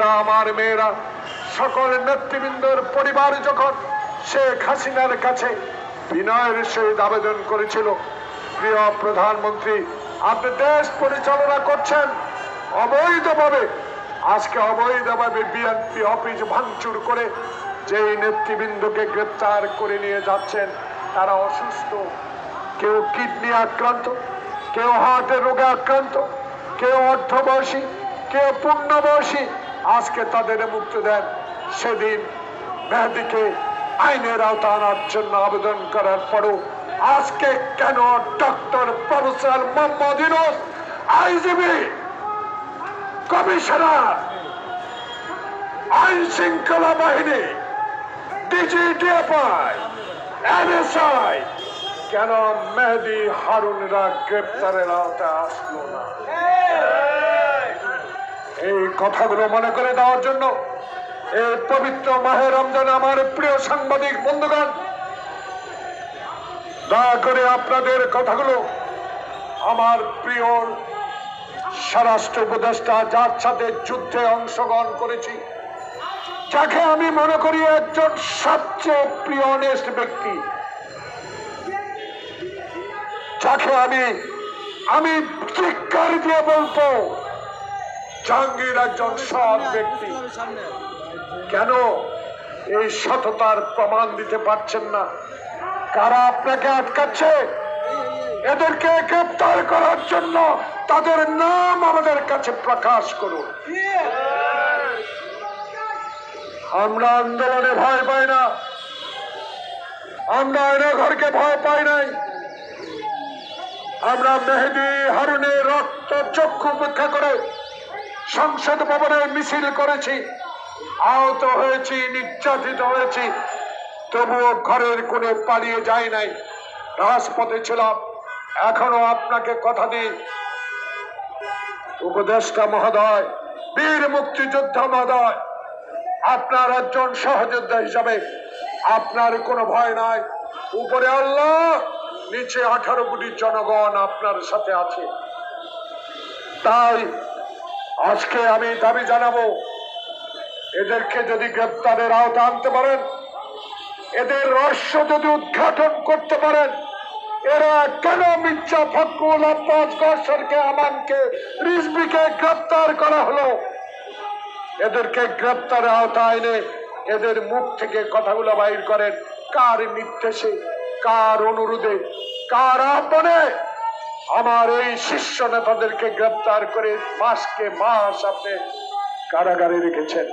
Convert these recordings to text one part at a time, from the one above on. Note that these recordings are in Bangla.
আমার মেয়েরা, সকল নেতৃবৃন্দর পরিবার যখন শেখ হাসিনার কাছে বিনয়ের সহিত আবেদন করেছিল, প্রিয় প্রধানমন্ত্রী, আপনি দেশ পরিচালনা করছেন, অবৈধভাবে, আজকে অবৈধভাবে বিএনপি অফিস ভাঙচুর করে যেই নেতৃবৃন্দকে গ্রেপ্তার করে নিয়ে যাচ্ছেন, তারা অসুস্থ। কেউ কিডনি আক্রান্ত, কেউ হার্টের রোগে আক্রান্ত, কেউ অর্ধবয়সী, কেউ পূর্ণবয়সী আজকে তাদের মুক্তি দেন। সেদিন মেহেদিকে আইনের আওতা আনার জন্য আবেদন করার পরও আজকে কেন doctor professor Mohammad Yunus IGP commissioner, আইন শৃঙ্খলা বাহিনী, ডিজিডিএফআই, এনএসআই, কেন মেহেদি হারুনরা গ্রেপ্তারের আওতায় আসলো না? এই কথাগুলো মনে করে দেওয়ার জন্য এই পবিত্র মাহে রমজান আমার প্রিয় সাংবাদিক বন্ধুগণ, দয়া করে আপনাদের কথাগুলো আমার প্রিয় স্বরাষ্ট্র উপদেষ্টা যার সাথে যুদ্ধে অংশগ্রহণ করেছি, যাকে আমি মনে করি একজন সবচেয়ে প্রিয় অনেস্ট ব্যক্তি। যাকে আমি আমি চিৎকার দিয়ে বলব জাহাঙ্গীর একজন সৎ ব্যক্তি। কেন? এই সততার প্রমাণ দিতে পারছেন না। কারা আপনাকে আটকাচ্ছে? এদেরকে গ্রেপ্তার করার জন্য তাদের নাম আমাদের কাছে প্রকাশ করুন। আমরা আন্দোলনে ভয় পাই না। আমরা আয়না ঘরকে ভয় পাই নাই। আমরা মেহেদি হারুনের রক্ত চক্ষু উপেক্ষা করে সংসদ ভবনে মিছিল করেছি। আহত হয়েছি, নির্যাতিত হয়েছি। তবুও ঘরের কোণে পালিয়ে যায় নাই। রাজপথে ছিলাম। এখনও আপনাকে কথা দিই। উপদেষ্টা মহোদয়, বীর মুক্তিযোদ্ধা মহোদয়, আপনার একজন সহযোদ্ধা হিসাবে আপনার কোনো ভয় নাই। উপরে আল্লাহ, নিচে আঠারো কোটি জনগণ আপনার সাথে আছে। তাই আজকে আমি দাবি জানাব, এদেরকে যদি গ্রেপ্তারের আওতা আনতে পারেন, এদের রহস্য যদি উদ্ঘাটন করতে পারেন, এরা কেন মির্জা ফখরুল আব্বাস গসরকে, আমানকে রিজবিকে গ্রেপ্তার করা হলো? এদেরকে গ্রেপ্তারের আওতায় এনে এদের মুখ থেকে কথাগুলো বাইর করেন। কার নির্দেশে, কার অনুরোধে, কার আহ্বানে? আমার এই শিষ্য নেতাদেরকে গ্রেপ্তার করে মাসকে মাস আপনি কারাগারে রেখেছেন।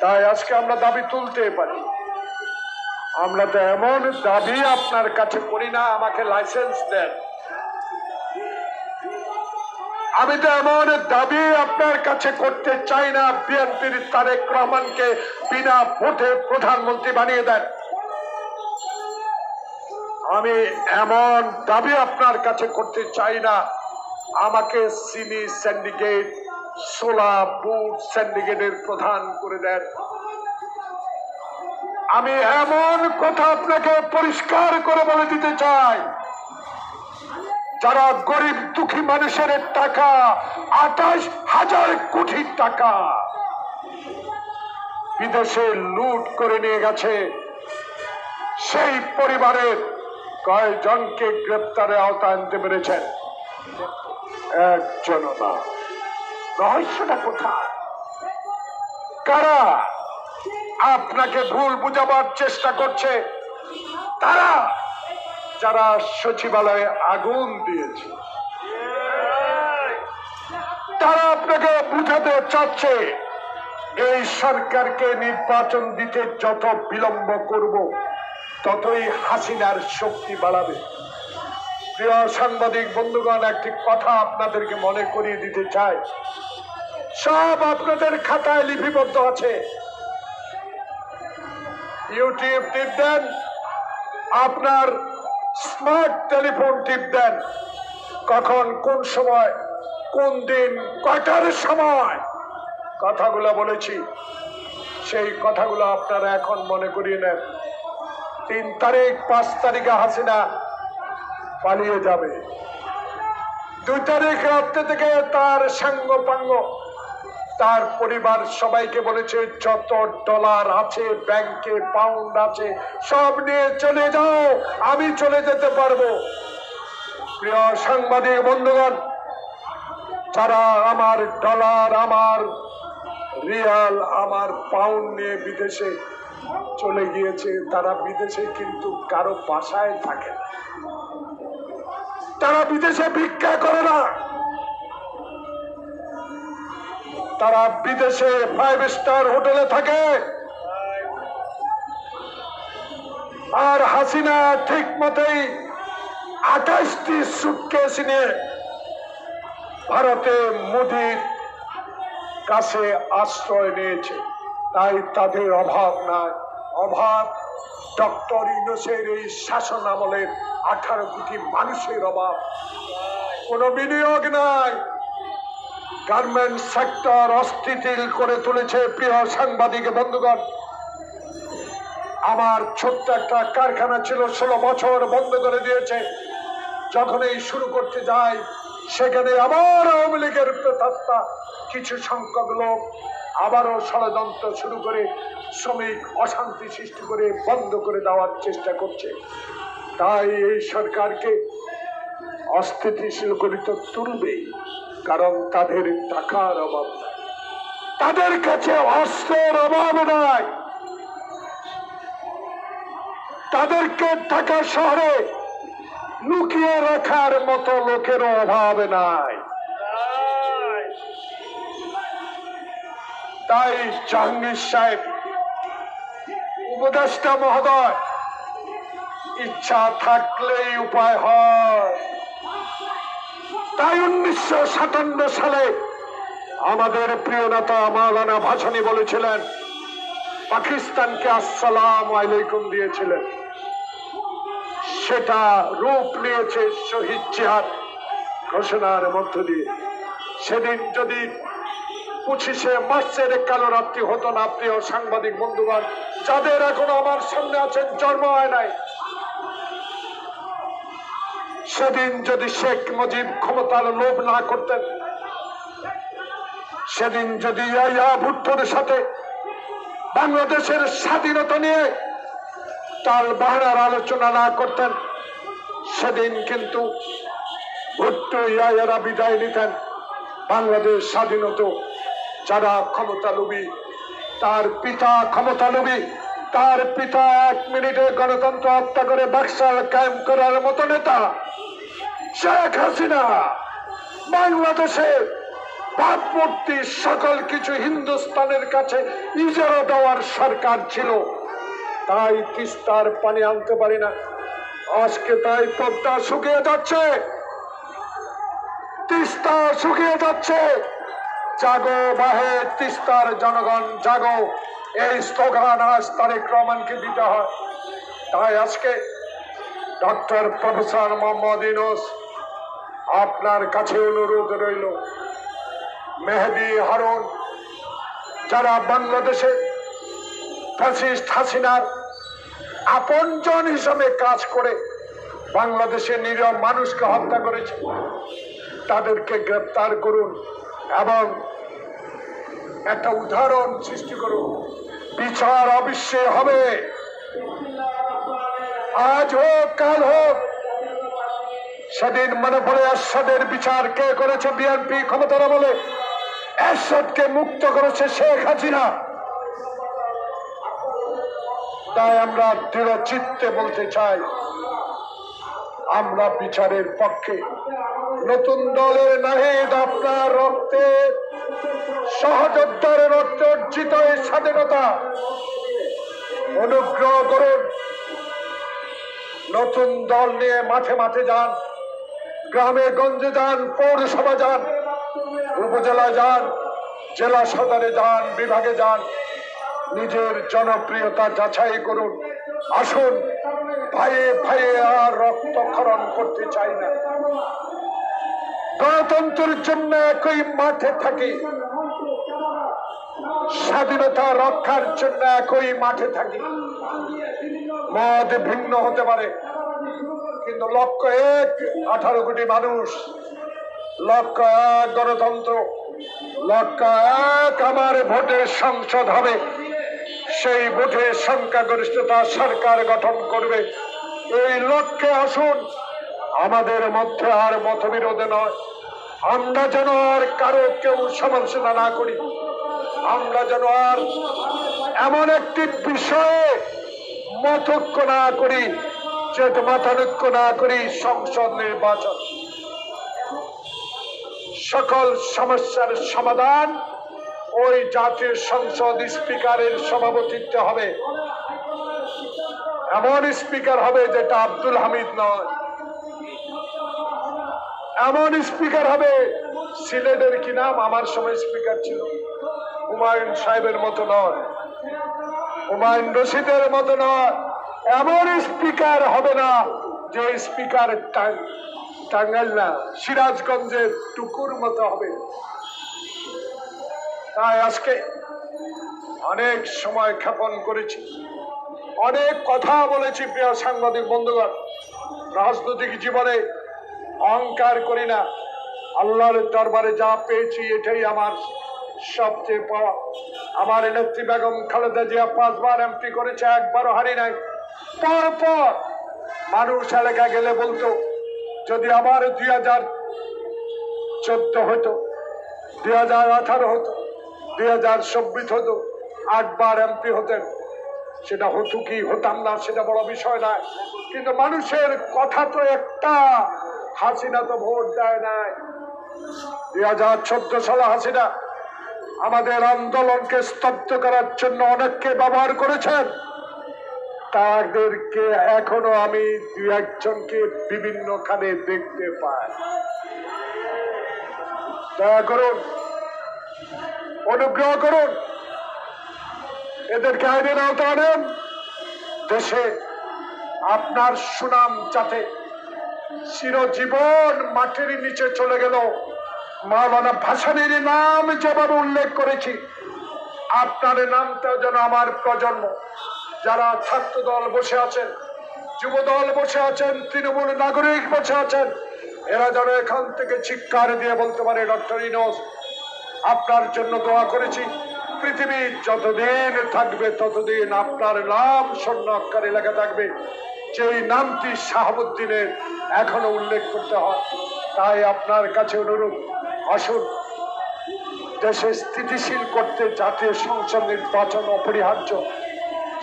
তাই আজকে আমরা দাবি তুলতে পারি। আমরা তো এমন দাবি আপনার কাছে করি না, আমাকে লাইসেন্স দেন। আমি তো এমন দাবি আপনার কাছে করতে চাই না, বিএনপির তারেক রহমানকে বিনা ভোটে প্রধানমন্ত্রী বানিয়ে দেন। আমি এমন দাবি আপনার কাছে করতে চাই না। আমাকে সিনি সিন্ডিকেট সোলা বুট স্যান্ডিকেটের প্রধান করে দেন। আমি এমন কথা আপনাকে পরিষ্কার করে বলে দিতে চাই। যারা গরিব দুঃখী মানুষের টাকা, আঠাশ হাজার কোটি টাকা বিদেশে লুট করে নিয়ে গেছে, সেই পরিবারের কয়জনকে গ্রেপ্তারে আওতায় আনতে পেরেছেন? একজন না। রহস্যটা কোথায়? কারা আপনাকে ভুল বুঝাবার চেষ্টা করছে? তারা যারা সচিবালয়ে আগুন দিয়েছে। তারা আপনাকে বুঝাতে চাচ্ছে, এই সরকারকে নির্বাচন দিতে যত বিলম্ব করব ততই হাসিনার শক্তি বাড়াবে। প্রিয় সাংবাদিক, বন্ধুগণ, একটি কথা আপনাদেরকে মনে করিয়ে দিতে চাই। সব আপনাদের খাতায় লিপিবদ্ধ আছে। ইউটিউব টিপ দেন, আপনার স্মার্ট টেলিফোন টিপ দেন। কখন, কোন সময়, কোন দিন, কয়টার সময়? কথাগুলো বলেছি। সেই কথাগুলো আপনারা এখন মনে করিয়ে নেন। তিন তারিখ, পাঁচ তারিখে হাসিনা পালিয়ে যাবে। দুই তারিখ রাত্রে থেকে তার সাঙ্গ পাঙ্গ তার পরিবার সবাইকে বলেছে, যত ডলার আছে, ব্যাংকে পাউন্ড আছে, সব নিয়ে চলে যাও, আমি চলে যেতে পারব। প্রিয় সাংবাদিক বন্ধুগণ, যারা আমার ডলার, আমার রিয়াল, আমার পাউন্ড নিয়ে বিদেশে চলে গিয়েছে, তারা বিদেশে কিন্তু কারও বাসায় থাকে না। তারা বিদেশে ভিক্ষা করে না। তারা বিদেশে ফাইভ স্টার হোটেলে থাকে। আর হাসিনা ঠিক মতোই আঠাশটি সুটকেস নিয়ে ভারতে মোদির কাছে আশ্রয় নিয়েছে। তাই তাদের অভাব নাই। অভাব ডক্টর ইনোসের এই শাসন আমলের আঠারো কোটি মানুষের অভাব। কোনো বিনিয়োগ নাই। গার্মেন্ট সেক্টর অস্থিতিল করে তুলেছে প্রিয় সাংবাদিক বন্ধুগণ। আমার ছোট্ট একটা কারখানা ছিল, ষোলো বছর বন্ধ করে দিয়েছে। যখন এই শুরু করতে যাই, সেখানে আবার আওয়ামী লীগের প্রেতাত্মা কিছু সংখ্যক লোক আবারও ষড়যন্ত্র শুরু করে শ্রমিক অশান্তি সৃষ্টি করে বন্ধ করে দেওয়ার চেষ্টা করছে। তাই এই সরকারকে অস্থিতিশীল করে তো তুলবেই, কারণ তাদের টাকার অভাব নাই। তাদের কাছে অস্ত্রের অভাব নাই। তাদেরকে ঢাকা শহরে লুকিয়ে রাখার মতো লোকের অভাব নাই। তাই জাহাঙ্গীর সাহেব, উপদেষ্টা মহোদয়, ইচ্ছা থাকলেই উপায় হয়। তাই উনিশশো সাতান্ন সালে আমাদের প্রিয় নেতা মাওলানা ভাসানি বলেছিলেন, পাকিস্তানকে আসসালাম আলাইকুম দিয়েছিলেন। সেটা রূপ নিয়েছে শহীদ চেহার ঘোষণার মধ্য দিয়ে। সেদিন যদি পঁচিশে মার্চের কালো রাত্রি হতো না, প্রিয় সাংবাদিক বন্ধুগণ। যাদের এখন আমার সামনে আছেন, জন্ম হয় নাই। সেদিন যদি শেখ মুজিব ক্ষমতার লোভ না করতেন, সেদিন যদি ভুট্টোর সাথে বাংলাদেশের স্বাধীনতা নিয়ে তাল বাহার আলোচনা না করতেন, সেদিন কিন্তু ভুট্টো ইয়াইয়ারা বিদায় নিতেন, বাংলাদেশ স্বাধীনতা যারা ক্ষমতা লোভী, তার পিতা ক্ষমতা লোভী, তার পিতা এক মিনিটে গণতন্ত্র হত্যা করে বাক্সাল কায়েম করার মতো নেতা শেখ হাসিনা। বাংলাদেশে ভাবমূর্তি সকল কিছু হিন্দুস্তানের কাছে ইজারা দেওয়ার সরকার ছিল। তাই তিস্তার পানি আনতে পারি না। আজকে তাই পদ্মা শুকিয়ে যাচ্ছে। তিস্তা শুকিয়ে যাচ্ছে। জাগো বাহে তিস্তার জনগণ, জাগো। এই স্লোগান আজ তারেক রহমানকে দিতে হয়। তাই আজকে ডক্টর প্রফেসর মোহাম্মদ ইউনুস আপনার কাছে অনুরোধ রইল। মেহেদি হারুন, যারা বাংলাদেশে ফ্যাসিস্ট হাসিনার আপনজন হিসাবে কাজ করে বাংলাদেশে নিরীহ মানুষকে হত্যা করেছে, তাদেরকে গ্রেপ্তার করুন এবং একটা উদাহরণ সৃষ্টি করুন। বিচার অবশ্যই হবে। আজ হোক, কাল হোক। সেদিন মনে পড়ে এরশাদের বিচার কে করেছে বিএনপি ক্ষমতারা বলে এরশাদকে মুক্ত করেছে শেখ হাসিনা। তাই আমরা দৃঢ় চিত্তে বলতে চাই, আমরা বিচারের পক্ষে। নতুন দলের নাহিদ আপনার রক্তে সহযোদ্ধার রক্তে অর্জিত এই স্বাধীনতা অনুগ্রহ করুন। নতুন দল নিয়ে মাঠে মাঠে যান, গ্রামে গঞ্জে যান, পৌরসভা যান উপজেলা যান, জেলা সদরে যান, বিভাগে যান। নিজের জনপ্রিয়তা যাচাই করুন। আসুন, ভাইয়ে ভাইয়ে আর রক্তক্ষরণ করতে চাই না। গণতন্ত্রের জন্য একই মাঠে থাকি। স্বাধীনতা রক্ষার জন্য একই মাঠে থাকি। মত ভিন্ন হতে পারে, কিন্তু লক্ষ্য এক, আঠারো কোটি মানুষ লক্ষ্য এক গণতন্ত্র, লক্ষ এক আমার ভোটের সংসদ হবে। সেই ভোটের সংখ্যাগরিষ্ঠতা সরকার গঠন করবে। এই লক্ষ্যে আসুন। আমাদের মধ্যে আর মতবিরোধ নয়। আমরা যেন আর কারও কেউ সমালোচনা না করি। আমরা যেন আর এমন একটি বিষয়ে মতৈক্য না করি যে মতানৈক্য না করি সংসদ নির্বাচন। সকল সমস্যার সমাধান ওই জাতীয় সংসদ স্পিকারের সভাপতিত্বে হবে। এমন স্পিকার হবে যেটা আব্দুল হামিদ নয়। এমন স্পিকার হবে, সিলেটের কি নাম? আমার সময় স্পিকার ছিল। হুমায়ুন সাহেবের মতো নয়। হুমায়ুন রশিদের মতো নয়। এমন স্পিকার হবে না যে স্পিকার টাঙ্গাইল না, সিরাজগঞ্জের টুকুর মতো হবে। তাই আজকে অনেক সময় ক্ষেপণ করেছি। অনেক কথা বলেছি প্রিয় সাংবাদিক বন্ধুগণ। রাজনৈতিক জীবনে অহংকার করি না। আল্লাহর দরবারে যা পেয়েছি, এটাই আমার সবচেয়ে পাওয়া আমার নেত্রী বেগম খালেদা জিয়া পাঁচবার এমপি করেছে, একবারও হারি নাই। পর পর মানুষ এলাকা গেলে বলতো, যদি আবার দুই হাজার চোদ্দ হতো, দুই হাজার আঠারো হতো, দুই হাজার চব্বিশ হতো, আটবার এমপি হতেন, সেটা হতো কি, হতাম না, সেটা বড় বিষয় নয়। কিন্তু মানুষের কথা তো একটা হাসিনা তো ভোট দেয় নাই। দুই হাজার চোদ্দ সালে হাসিনা আমাদের আন্দোলনকে স্তব্ধ করার জন্য অনেককে ব্যবহার করেছেন। তাদেরকে এখনও আমি দু একজনকে বিভিন্ন খানে দেখতে পাই। দয়া করুন, অনুগ্রহ করুন, এদেরকে আইনের আওতা আনেন। দেশে আপনার সুনাম যাতে চিরজীবন মাটির নিচে চলে গেল। মাওলানা ভাসানির নাম যেভাবে উল্লেখ করেছি। আপনার নামটাও যেন আমার প্রজন্ম। যারা ছাত্র দল বসে আছেন যুব দল বসে আছেন, তৃণমূল নাগরিক বসে আছেন, এরা যেন এখান থেকে চিৎকার দিয়ে বলতে পারে, ডক্টর ইনোস, আপনার জন্য দোয়া করেছি। পৃথিবী যতদিন থাকবে, ততদিন আপনার নাম স্বর্ণ অক্ষরে লেখা থাকবে। যেই নামটি শাহাবুদ্দিনের এখনও উল্লেখ করতে হয়, তাই আপনার কাছে অনুরোধ, আসুন। দেশে স্থিতিশীল করতে জাতীয় সংসদ নির্বাচন অপরিহার্য।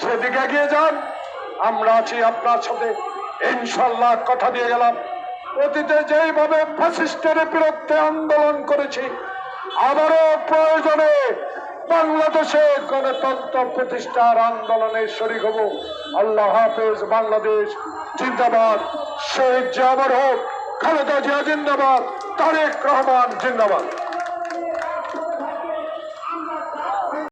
সেদিকে এগিয়ে যান। আমরা আছি আপনার সাথে। ইনশাল্লাহ কথা দিয়ে গেলাম। অতীতে যেইভাবে ফ্যাসিস্টের বিরুদ্ধে আন্দোলন করেছি, আবারও প্রয়োজনে বাংলাদেশে গণতন্ত্র প্রতিষ্ঠার আন্দোলনে শরিক হব। আল্লাহ হাফেজ বাংলাদেশ জিন্দাবাদ। শহীদ জাহর হোক খালেদা জিয়া জিন্দাবাদ, তারেক রহমান জিন্দাবাদ।